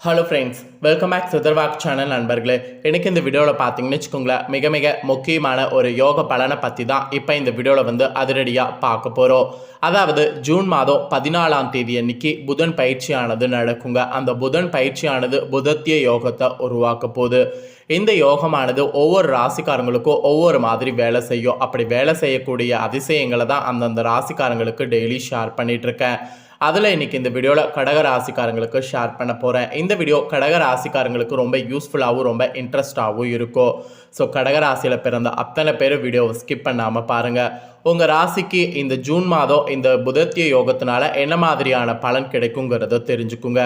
Hello friends welcome back சுதர்வாக் channel நண்பர்களே. எனக்கு இந்த வீடியோவில் பார்த்தீங்கன்னு வச்சுக்கோங்களேன் மிக மிக முக்கியமான ஒரு யோக பலனை பற்றி தான் இப்போ இந்த வீடியோவில் வந்து அதிரடியாக பார்க்க போகிறோம் அதாவது ஜூன் மாதம் பதினாலாம் தேதி அன்னைக்கு புதன் பயிற்சியானது நடக்குங்க. அந்த புதன் பயிற்சியானது புதத்திய யோகத்தை உருவாக்க போகுது. இந்த யோகமானது ஒவ்வொரு ராசிக்காரங்களுக்கும் ஒவ்வொரு மாதிரி வேலை செய்யும். அப்படி வேலை செய்யக்கூடிய அதிசயங்களை தான் அந்தந்த ராசிக்காரங்களுக்கு டெய்லி ஷேர் பண்ணிகிட்ருக்கேன் அதில் இன்றைக்கி இந்த வீடியோவில் கடக ராசிக்காரங்களுக்கு ஷேர் பண்ண போகிறேன் இந்த வீடியோ கடக ராசிக்காரங்களுக்கு ரொம்ப யூஸ்ஃபுல்லாகவும் ரொம்ப இன்ட்ரெஸ்டாகவும் இருக்கும். ஸோ கடக ராசியில் பிறந்த அத்தனை பேர் வீடியோவை ஸ்கிப் பண்ணாமல் பாருங்கள் உங்கள் ராசிக்கு இந்த ஜூன் மாதம் இந்த புதத்திய யோகத்தினால என்ன மாதிரியான பலன் கிடைக்குங்கிறத தெரிஞ்சுக்குங்க.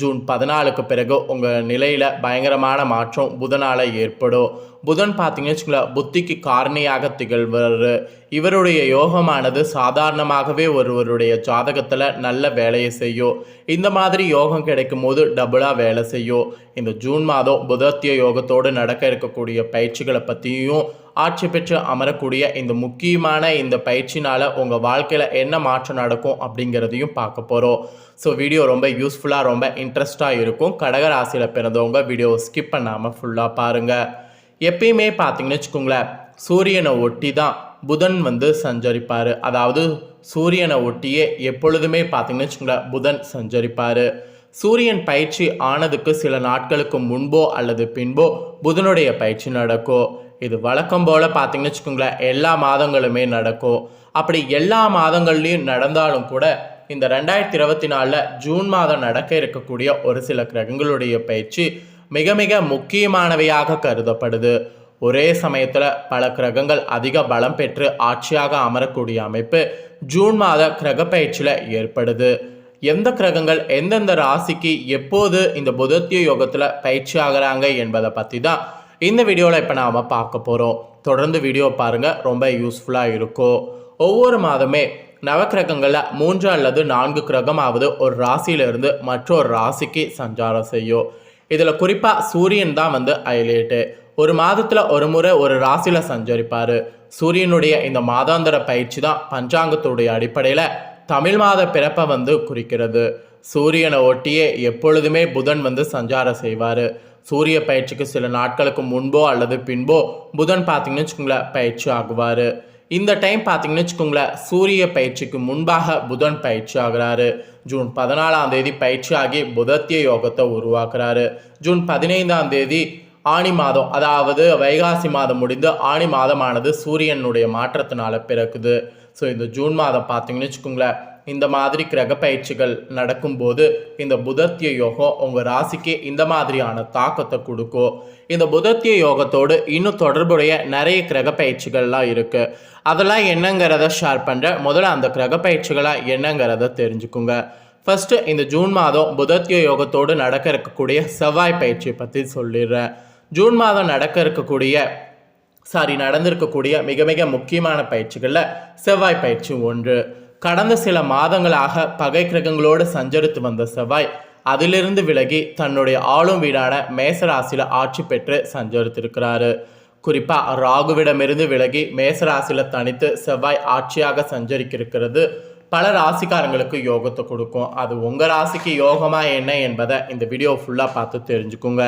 ஜூன் பதினாலுக்கு பிறகு உங்கள் நிலையில் பயங்கரமான மாற்றம் புதனால் ஏற்படும். புதன் பார்த்தீங்கன்னு வச்சுக்கோங்களேன் புத்திக்கு காரணியாக திகழ்வர். இவருடைய யோகமானது சாதாரணமாகவே ஒருவருடைய ஜாதகத்தில் நல்ல வேலையை செய்யும். இந்த மாதிரி யோகம் கிடைக்கும் போது டபுளாக வேலை செய்யும். இந்த ஜூன் மாதம் புதத்திய யோகத்தோடு நடக்க இருக்கக்கூடிய பயிற்சிகளை பற்றியும் ஆட்சி பெற்று அமரக்கூடிய இந்த முக்கியமான இந்த பயிற்சினால் உங்கள் வாழ்க்கையில் என்ன மாற்றம் நடக்கும் அப்படிங்கிறதையும் பார்க்க போகிறோம் ஸோ வீடியோ ரொம்ப யூஸ்ஃபுல்லாக ரொம்ப இன்ட்ரெஸ்டாக இருக்கும். கடகராசியில் பிறந்தவங்க வீடியோ ஸ்கிப் பண்ணாமல் ஃபுல்லாக பாருங்கள் எப்பயுமே பார்த்தீங்கன்னு வச்சுக்கோங்களேன் சூரியனை ஒட்டி தான் புதன் வந்து சஞ்சரிப்பார். அதாவது சூரியனை ஒட்டியே எப்பொழுதுமே பார்த்தீங்கன்னு வச்சுக்கோங்களேன் புதன் சஞ்சரிப்பார். சூரியன் பயிற்சி ஆனதுக்கு சில நாட்களுக்கு முன்போ அல்லது பின்போ புதனுடைய பயிற்சி நடக்கும். இது வழக்கம் போல் பார்த்தீங்கன்னு வச்சுக்கோங்களேன் எல்லா மாதங்களுமே நடக்கும். அப்படி எல்லா மாதங்கள்லேயும் நடந்தாலும் கூட இந்த ரெண்டாயிரத்தி இருபத்தி நாலில் ஜூன் மாதம் நடக்க இருக்கக்கூடிய ஒரு சில கிரகங்களுடைய பயிற்சி மிக மிக முக்கியமானவையாக கருதப்படுது. ஒரே சமயத்தில் பல கிரகங்கள் அதிக பலம் பெற்று ஆட்சியாக அமரக்கூடிய அமைப்பு ஜூன் மாத கிரக பயிற்சியில் ஏற்படுது. எந்த கிரகங்கள் எந்தெந்த ராசிக்கு எப்போது இந்த புதத்திய யோகத்தில் பயிற்சி ஆகிறாங்க என்பதை பற்றி தான் இந்த வீடியோவில் இப்போ நாம் பார்க்க போகிறோம் தொடர்ந்து வீடியோ பாருங்கள் ரொம்ப யூஸ்ஃபுல்லாக இருக்கும். ஒவ்வொரு மாதமே நவக்கிரகங்களில் மூன்று அல்லது நான்கு கிரகமாவது ஒரு ராசியிலிருந்து மற்றொரு ராசிக்கு சஞ்சாரம் செய்யும். இதில் குறிப்பாக சூரியன் தான் வந்து ஹைலைட்டு ஒரு மாதத்தில் ஒரு முறை ஒரு ராசியில் சஞ்சரிப்பார். சூரியனுடைய இந்த மாதாந்திர பயிற்சி தான் பஞ்சாங்கத்துடைய அடிப்படையில் தமிழ் மாத பிறப்பை வந்து குறிக்கிறது. சூரியனை ஒட்டியே எப்பொழுதுமே புதன் வந்து சஞ்சாரம் செய்வார். சூரிய பயிற்சிக்கு சில நாட்களுக்கு முன்போ அல்லது பின்போ புதன் பார்த்தீங்கன்னு வச்சுக்கோங்களேன் பயிற்சி ஆகுவார். இந்த டைம் பார்த்தீங்கன்னு வச்சுக்கோங்களேன் சூரிய பயிற்சிக்கு முன்பாக புதன் பயிற்சி ஆகிறாரு. ஜூன் பதினாலாம் தேதி பயிற்சி ஆகி புதத்திய யோகத்தை உருவாக்குறாரு. ஜூன் பதினைந்தாம் தேதி ஆணி மாதம் அதாவது வைகாசி மாதம் முடிந்து ஆணி மாதமானது சூரியனுடைய மாற்றத்தினால பிறக்குது. ஸோ இந்த ஜூன் மாதம் பார்த்தீங்கன்னு வச்சுக்கோங்களேன் இந்த மாதிரி கிரக பயிற்சிகள் நடக்கும்போது இந்த புதத்திய யோகம் உங்கள் ராசிக்கு இந்த மாதிரியான தாக்கத்தை கொடுக்கும் இந்த புதத்திய யோகத்தோடு இன்னும் தொடர்புடைய நிறைய கிரக பயிற்சிகள்லாம் இருக்குது அதெல்லாம் என்னங்கிறத ஷேர் பண்ணுறேன் முதல்ல அந்த கிரக பயிற்சிகளாக என்னங்கிறத தெரிஞ்சுக்குங்க. ஃபஸ்ட்டு இந்த ஜூன் மாதம் புதத்திய யோகத்தோடு நடக்க இருக்கக்கூடிய செவ்வாய் பயிற்சியை பற்றி சொல்லிடுறேன். ஜூன் மாதம் நடக்க இருக்கக்கூடிய சாரி நடந்திருக்கக்கூடிய மிக மிக முக்கியமான பயிற்சிகளில் செவ்வாய் பயிற்சி ஒன்று. கடந்த சில மாதங்களாக பகை கிரகங்களோடு சஞ்சரித்து வந்த செவ்வாய் அதிலிருந்து விலகி தன்னுடைய ஆளும் வீடான மேசராசியில் ஆட்சி பெற்று சஞ்சரித்திருக்கிறாரு. குறிப்பாக ராகுவிடமிருந்து விலகி மேசராசியில் தனித்து செவ்வாய் ஆட்சியாக சஞ்சரிக்கிருக்கிறது. பல ராசிக்காரங்களுக்கு யோகத்தை கொடுக்கும். அது உங்கள் ராசிக்கு யோகமா என்ன என்பதை இந்த வீடியோ ஃபுல்லாக பார்த்து தெரிஞ்சுக்குங்க.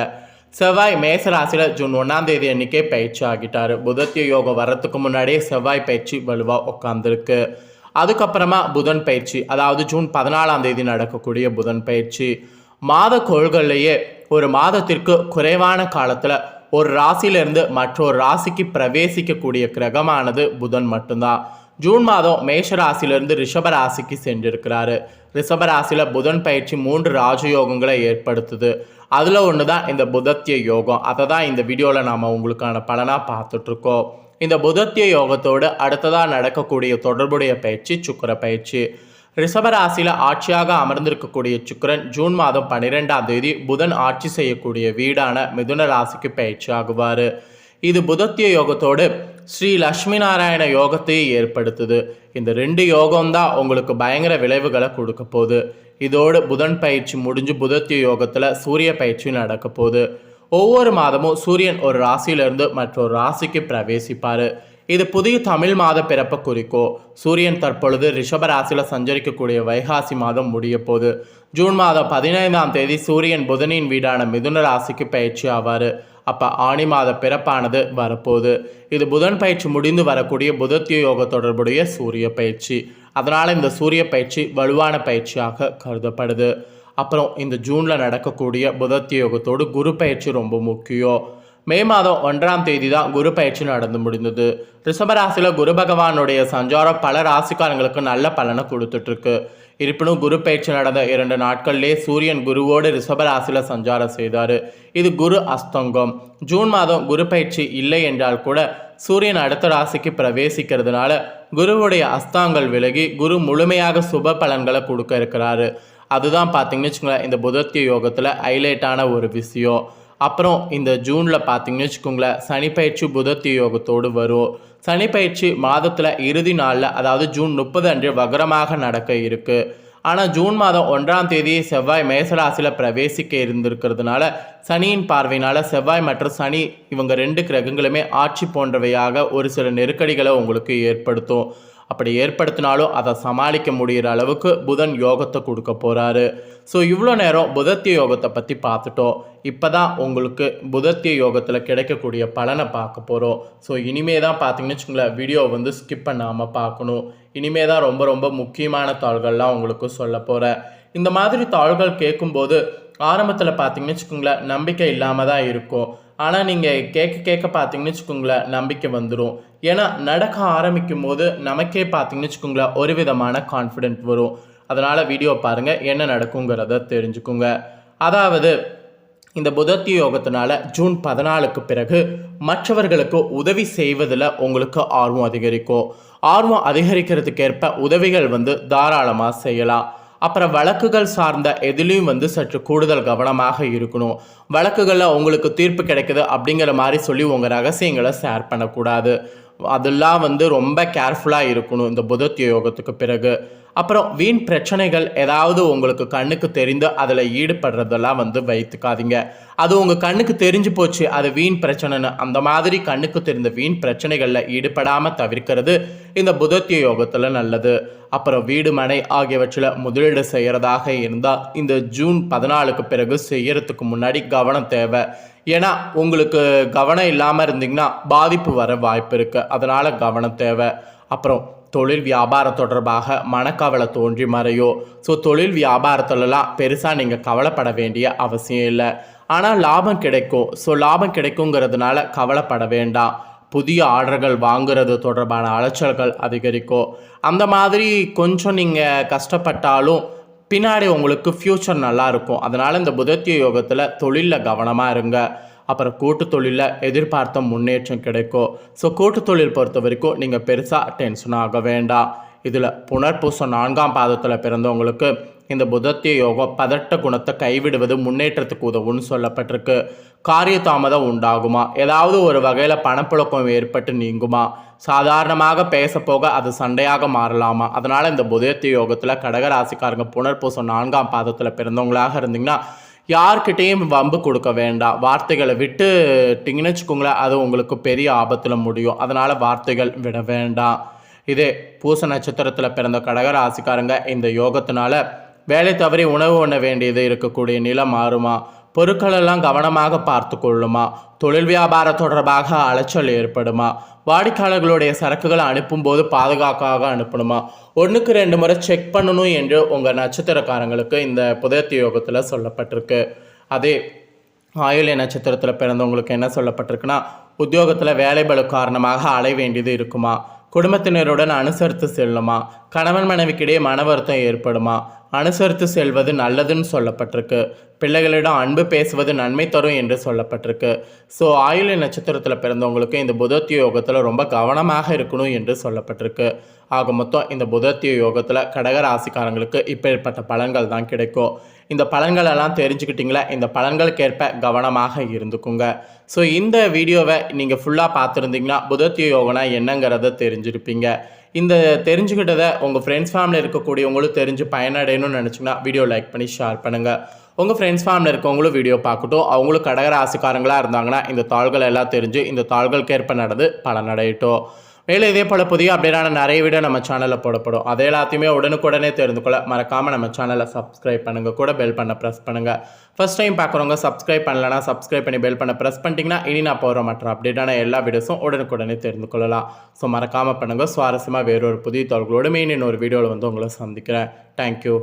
செவ்வாய் மேசராசியில் ஜூன் ஒன்றாம் தேதி அன்னைக்கே பயிற்சி ஆகிட்டார். புதத்திய யோகம் வரத்துக்கு முன்னாடியே செவ்வாய் பயிற்சி வலுவாக உட்காந்துருக்கு அதுக்கப்புறமா புதன் பயிற்சி அதாவது ஜூன் பதினாலாம் தேதி நடக்கக்கூடிய புதன் பயிற்சி. மாத கோள்கள்லேயே ஒரு மாதத்திற்கு குறைவான காலத்தில் ஒரு ராசியிலிருந்து மற்றொரு ராசிக்கு பிரவேசிக்கக்கூடிய கிரகமானது புதன் மட்டும்தான். ஜூன் மாதம் மேஷ ராசியிலிருந்து ரிஷப ராசிக்கு சென்றிருக்கிறாரு. ரிஷப ராசியில் புதன் பயிற்சி மூன்று ராஜயோகங்களை ஏற்படுத்துது. அதில் ஒன்று தான் இந்த புதத்திய யோகம். அதை தான் இந்த வீடியோவில் நாம் உங்களுக்கான பலனாக பார்த்துட்ருக்கோம் இந்த புதத்திய யோகத்தோடு அடுத்ததாக நடக்கக்கூடிய தொடர்புடைய பயிற்சி சுக்கர பயிற்சி. ரிஷபராசியில் ஆட்சியாக அமர்ந்திருக்கக்கூடிய சுக்கரன் ஜூன் மாதம் பன்னிரெண்டாம் தேதி புதன் ஆட்சி செய்யக்கூடிய வீடான மிதுன ராசிக்கு பயிற்சி ஆகுவார். இது புதத்திய யோகத்தோடு ஸ்ரீ லக்ஷ்மி நாராயண யோகத்தையே ஏற்படுத்துது. இந்த ரெண்டு யோகம்தான் உங்களுக்கு பயங்கர விளைவுகளை கொடுக்க போகுது. இதோடு புதன் பயிற்சி முடிஞ்சு புதத்திய யோகத்தில் சூரிய பயிற்சி நடக்க போகுது. ஒவ்வொரு மாதமும் சூரியன் ஒரு ராசியிலிருந்து மற்றொரு ராசிக்கு பிரவேசிப்பார். இது புதிய தமிழ் மாத பிறப்பை குறிக்கோ சூரியன் தற்பொழுது ரிஷப ராசியில் சஞ்சரிக்கக்கூடிய வைகாசி மாதம் முடிய போது ஜூன் மாதம் பதினைந்தாம் தேதி சூரியன் புதனின் வீடான மிதுன ராசிக்கு பயிற்சி ஆவார். அப்போ ஆணி மாத பிறப்பானது வரப்போகுது. இது புதன் பயிற்சி முடிந்து வரக்கூடிய புதத்திய யோக தொடர்புடைய சூரிய பயிற்சி. அதனால் இந்த சூரிய பயிற்சி வலுவான பயிற்சியாக கருதப்படுது. அப்புறம் இந்த ஜூனில் நடக்கக்கூடிய புதத்திய யோகத்தோடு குரு பயிற்சி ரொம்ப முக்கியம். மே மாதம் ஒன்றாம் தேதி தான் குரு பயிற்சி நடந்து முடிந்தது. ரிஷபராசியில் குரு பகவானுடைய சஞ்சாரம் பல ராசிக்காரங்களுக்கு நல்ல பலனை கொடுத்துட்ருக்கு. இருப்பினும் குரு பயிற்சி நடந்த இரண்டு நாட்கள்லேயே சூரியன் குருவோடு ரிஷபராசியில் சஞ்சாரம் செய்தார். இது குரு அஸ்தங்கம். ஜூன் மாதம் குரு பயிற்சி இல்லை என்றால் கூட சூரியன் அடுத்த ராசிக்கு பிரவேசிக்கிறதுனால குருவுடைய அஸ்தாங்கள் விலகி குரு முழுமையாக சுப பலன்களை கொடுக்க இருக்கிறாரு. அதுதான் பார்த்தீங்கன்னு வச்சுக்கோங்களேன் இந்த புதத்திய யோகத்தில் ஹைலைட்டான ஒரு விஷயம். அப்புறம் இந்த ஜூனில் பார்த்தீங்கன்னு வச்சுக்கோங்களேன் சனி பயிற்சி புதத்திய யோகத்தோடு வரும். சனி பயிற்சி மாதத்தில் இறுதி நாளில் அதாவது ஜூன் முப்பது அன்று வக்ரமாக நடக்க இருக்குது ஆனால் ஜூன் மாதம் ஒன்றாம் தேதி செவ்வாய் மேசராசியில் பிரவேசிக்க இருந்திருக்கிறதுனால சனியின் பார்வையினால் செவ்வாய் மற்றும் சனி இவங்க ரெண்டு கிரகங்களுமே ஆட்சி போன்றவையாக ஒரு சில நெருக்கடிகளை உங்களுக்கு ஏற்படுத்தும். அப்படி ஏற்படுத்தினாலும் அதை சமாளிக்க முடிகிற அளவுக்கு புதன் யோகத்தை கொடுக்க போகிறாரு ஸோ இவ்வளோ நேரம் புதத்திய யோகத்தை பற்றி பார்த்துட்டோம். இப்போ தான் உங்களுக்கு புதத்திய யோகத்தில் கிடைக்கக்கூடிய பலனை பார்க்க போகிறோம் ஸோ இனிமே தான் பார்த்தீங்கன்னு வச்சுக்கோங்களேன் வீடியோ வந்து ஸ்கிப் பண்ணாமல் பார்க்கணும். இனிமே தான் ரொம்ப ரொம்ப முக்கியமான தாள்கள்லாம் உங்களுக்கு சொல்ல போகிறேன் இந்த மாதிரி தாள்கள் கேட்கும்போது ஆரம்பத்தில் பார்த்தீங்கன்னு வச்சுக்கோங்களேன் நம்பிக்கை இல்லாமல் தான் இருக்கும். ஆனால் நீங்கள் கேட்க கேட்க பார்த்தீங்கன்னு வச்சுக்கோங்களேன் நம்பிக்கை வந்துடும் ஏன்னா நடக்க ஆரம்பிக்கும் போது நமக்கே பார்த்தீங்கன்னு வச்சுக்கோங்களேன் ஒரு விதமான கான்ஃபிடென்ட் வரும். அதனால் வீடியோ பாருங்கள் என்ன நடக்குங்கிறத தெரிஞ்சுக்குங்க. அதாவது இந்த புதத்தி யோகத்தினால ஜூன் பதினாலுக்கு பிறகு மற்றவர்களுக்கு உதவி செய்வதில் உங்களுக்கு ஆர்வம் அதிகரிக்கும். ஆர்வம் அதிகரிக்கிறதுக்கேற்ப உதவிகள் வந்து தாராளமாக செய்யலாம். அப்புறம் வழக்குகள் சார்ந்த எதுலேயும் வந்து சற்று கூடுதல் கவனமாக இருக்கணும். வழக்குகளில் உங்களுக்கு தீர்ப்பு கிடைக்குது அப்படிங்கிற மாதிரி சொல்லி உங்கள் ரகசியங்களை ஷேர் பண்ணக்கூடாது. அதெல்லாம் வந்து ரொம்ப கேர்ஃபுல்லாக இருக்கணும் இந்த புதத்திய யோகத்துக்கு பிறகு. அப்புறம் வீண் பிரச்சனைகள் ஏதாவது உங்களுக்கு கண்ணுக்கு தெரிந்து அதில் ஈடுபடுறதெல்லாம் வந்து வைத்துக்காதீங்க. அது உங்கள் கண்ணுக்கு தெரிஞ்சு போச்சு அது வீண் பிரச்சனைன்னு அந்த மாதிரி கண்ணுக்கு தெரிந்த வீண் பிரச்சனைகளில் ஈடுபடாமல் தவிர்க்கிறது இந்த புதத்திய யோகத்தில் நல்லது. அப்புறம் வீடு மனை ஆகியவற்றில் முதலீடு செய்கிறதாக இருந்தால் இந்த ஜூன் பதினாலுக்கு பிறகு செய்யறதுக்கு முன்னாடி கவனம் தேவை. ஏன்னா உங்களுக்கு கவனம் இல்லாமல் இருந்தீங்கன்னா பாதிப்பு வர வாய்ப்பு இருக்குது அதனால் கவனம் தேவை. அப்புறம் தொழில் வியாபாரம் தொடர்பாக மனக்கவலை தோன்றி மறையோ. ஸோ தொழில் வியாபாரத்துலலாம் பெருசாக நீங்கள் கவலைப்பட வேண்டிய அவசியம் இல்லை. ஆனால் லாபம் கிடைக்கும். ஸோ லாபம் கிடைக்குங்கிறதுனால கவலைப்பட வேண்டாம். புதிய ஆர்டர்கள் வாங்குறது தொடர்பான அலைச்சல்கள் அதிகரிக்கும். அந்த மாதிரி கொஞ்சம் நீங்கள் கஷ்டப்பட்டாலும் பின்னாடி உங்களுக்கு ஃப்யூச்சர் நல்லாயிருக்கும். அதனால் இந்த புதத்திய யோகத்தில் தொழிலில் கவனமாக இருங்க. அப்புறம் கூட்டு தொழிலில் எதிர்பார்த்த முன்னேற்றம் கிடைக்கும். ஸோ கூட்டு தொழில் பொறுத்த வரைக்கும் நீங்கள் பெருசாக டென்ஷன் ஆக வேண்டாம். இதில் புனர்பூசம் நான்காம் பாதத்தில் பிறந்தவங்களுக்கு இந்த புதத்திய யோகம் பதட்ட குணத்தை கைவிடுவது முன்னேற்றத்துக்கு உதவும்னு சொல்லப்பட்டிருக்கு. காரிய தாமதம் உண்டாகுமா? ஏதாவது ஒரு வகையில் பணப்புழக்கம் ஏற்பட்டு நீங்குமா? சாதாரணமாக பேச போக அது சண்டையாக மாறலாமா? அதனால் இந்த புதத்திய யோகத்தில் கடகராசிக்காரங்க புனர்பூசம் நான்காம் பாதத்தில் பிறந்தவங்களாக இருந்தீங்கன்னா யார்கிட்டேயும் வம்பு கொடுக்க வேண்டாம். வார்த்தைகளை விட்டுட்டிங்கன்னு வச்சுக்கோங்களேன் அது உங்களுக்கு பெரிய ஆபத்தில் முடியும். அதனால் வார்த்தைகள் விட வேண்டாம். இதே பூச நட்சத்திரத்தில் பிறந்த கடகராசிக்காரங்க இந்த யோகத்தினால வேலை தவறி உணவு உண்ண வேண்டியது இருக்கக்கூடிய நிலம் மாறுமா? பொருட்களெல்லாம் கவனமாக பார்த்து கொள்ளுமா? தொழில் வியாபாரம் தொடர்பாக அலைச்சல் ஏற்படுமா? வாடிக்கையாளர்களுடைய சரக்குகளை அனுப்பும்போது பாதுகாக்காக அனுப்பணுமா? ஒன்றுக்கு ரெண்டு முறை செக் பண்ணணும் என்று உங்கள் நட்சத்திரக்காரங்களுக்கு இந்த புதத்திய யோகத்தில் சொல்லப்பட்டிருக்கு. அதே ஆயுள்ய நட்சத்திரத்தில் பிறந்தவங்களுக்கு என்ன சொல்லப்பட்டிருக்குன்னா உத்தியோகத்தில் வேலைபளு காரணமாக அலை வேண்டியது இருக்குமா? குடும்பத்தினருடன் அனுசரித்து செல்லுமா? கணவன் மனைவிக்கிடையே மன வருத்தம் ஏற்படுமா? அனுசரித்து செல்வது நல்லதுன்னு சொல்லப்பட்டிருக்கு. பிள்ளைகளிடம் அன்பு பேசுவது நன்மை தரும் என்று சொல்லப்பட்டிருக்கு. ஸோ ஆயுள நட்சத்திரத்தில் பிறந்தவங்களுக்கு இந்த புதத்திய யோகத்தில் ரொம்ப கவனமாக இருக்கணும் என்று சொல்லப்பட்டிருக்கு. ஆக மொத்தம் இந்த புதத்திய யோகத்தில் கடகராசிக்காரங்களுக்கு இப்பேற்பட்ட பலன்கள் தான் கிடைக்கும். இந்த பலன்களெல்லாம் தெரிஞ்சுக்கிட்டிங்களா? இந்த பலன்களுக்கேற்ப கவனமாக இருந்துக்குங்க. ஸோ இந்த வீடியோவை நீங்கள் ஃபுல்லாக பார்த்துருந்தீங்கன்னா புதத்திய யோகனா என்னங்கிறத தெரிஞ்சிருப்பீங்க. இந்த தெரிஞ்சுக்கிட்டதை உங்கள் ஃப்ரெண்ட்ஸ் ஃபேமிலியில் இருக்கக்கூடியவங்களும் தெரிஞ்சு பயனடையணும்னு நினச்சிங்கன்னா வீடியோ லைக் பண்ணி ஷேர் பண்ணுங்கள் உங்கள் ஃப்ரெண்ட்ஸ் ஃபேமிலியில் இருக்கவங்களும் வீடியோ பார்க்கட்டும். அவங்களும் கடகராசிக்காரங்களாக இருந்தாங்கன்னா இந்த தாள்கள் எல்லாம் தெரிஞ்சு இந்த தாள்களுக்கு ஏற்ப நடந்து பலனடையட்டும். மேலும் இதே போல் புதிய அப்டேட்டான நிறைய வீடியோ நம்ம சேனலில் போடப்படும். அது எல்லாத்தையுமே உடனுக்குடனே தெரிந்து கொள்ள மறக்காமல் நம்ம சேனலை சப்ஸ்கிரைப் பண்ணுங்கள் கூட பெல் பண்ண ப்ரெஸ் பண்ணுங்கள் ஃபஸ்ட் டைம் பார்க்குறவங்க சப்ஸ்கிரைப் பண்ணலனா சப்ஸ்கிரைப் பண்ணி பெல் பண்ண ப்ரெஸ் பண்ணிட்டீங்கன்னா இனி நான் போகிற மற்ற அப்டேட்டான எல்லா வீடியோஸும் உடனுக்குடனே தெரிந்து கொள்ளலாம். ஸோ மறக்காமல் பண்ணுங்கள் சுவாரஸ்யமாக வேறொரு புதிய தகவலோடு மெயின் இன்னொரு வீடியோவில் வந்து உங்களை சந்திக்கிறேன். தேங்க்யூ